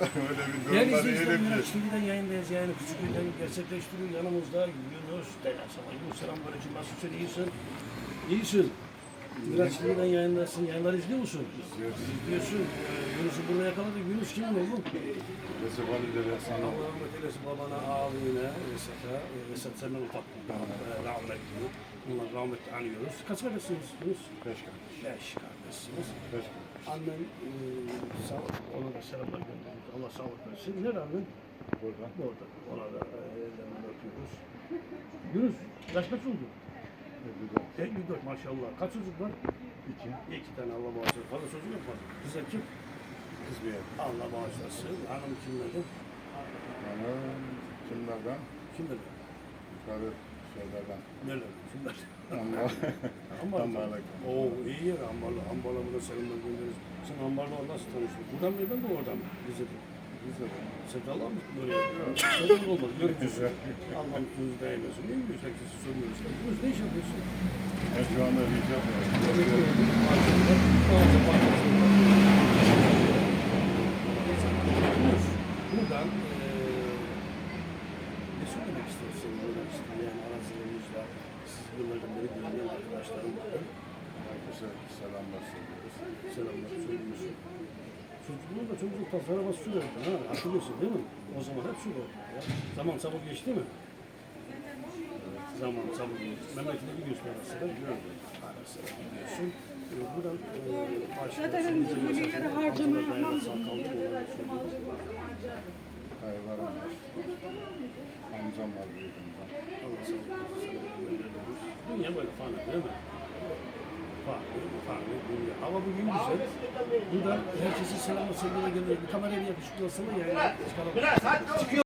öyle bir öyle bir Miraç TV'den yayındayız. Yani küçük köyden gerçekleştiriyor. Yanımızda Yunus Dela Sabah. Yunus selam böylece nasılsın? İyisin? İyisin. Miraç TV'den yayındasın. Yayınları izliyor musun? İzliyorsun. Ee, Yunus'u burada yakaladık. Yunus kimin oğlum? Recep Ali de sana Allah rahmet eylesin babana, abine, Esat'a. Esat senden ufak. Rahmet diyor. Bunlar rahmetle anıyoruz. Kaç kardeşsiniz Yunus? beş kardeş. Beş kardeşsiniz. Beş kardeş. Annem e, sağ ona da selamlar gönderiyoruz. Allah sağlık versin. Nerede annen? Burada. Orada. Ona da e, ellerinden öpüyoruz. Yunus, yaş kaç oldu? 54. 54 maşallah. Kaç çocuk var? İki. İki tane Allah bağışlasın. Fazla çocuk yok mu? Kızlar kim? Kız bir yer. Allah bağışlasın. Hanım kimlerden? Bana kimlerden? Kimlerden? Yukarı şeylerden. Ama Ambar. Ambarlık. Oo iyi yer Ambarlı. Ambarlı burada selamlar göndeririz. Sen Ambarlı nasıl tanıştın? Buradan mı ben de oradan mı? Rize'de. Rize'de. Sevdalar mı böyle? Sevdalar olmaz. Görüntüsü. Allah'ım gözü değmesin. Ne biliyorsun? Herkesi soruyoruz. Yunus ne iş yapıyorsun? Ben şu anda Rize Buradan ne söylemek istersin burada isteyen arazilerimizle siz yıllardan beri dinleyen arkadaşlarım var. Herkese selamlar söylüyoruz. Selamlar söylüyorsun. Çocukluğunda da çocukluktan sonra bas su verdi ha hatırlıyorsun değil mi? O zaman hep su ya. Zaman çabuk geçti mi? Zaman çabuk geçti. Memlekete gidiyorsun arasında. Ara sıra gidiyorsun. Ee, Buradan eee başlıyorsun. Zaten böyle yere harcama yapmam Hayvanlar var. Amcam var büyüdüğümden. Dünya böyle fani değil mi? Fani, fani, dünya. Hava bugün güzel. Buradan herkese selamlar sevgiler gönderiyoruz. Bir kameraya yakışıklı olsana yani. Çıkalım.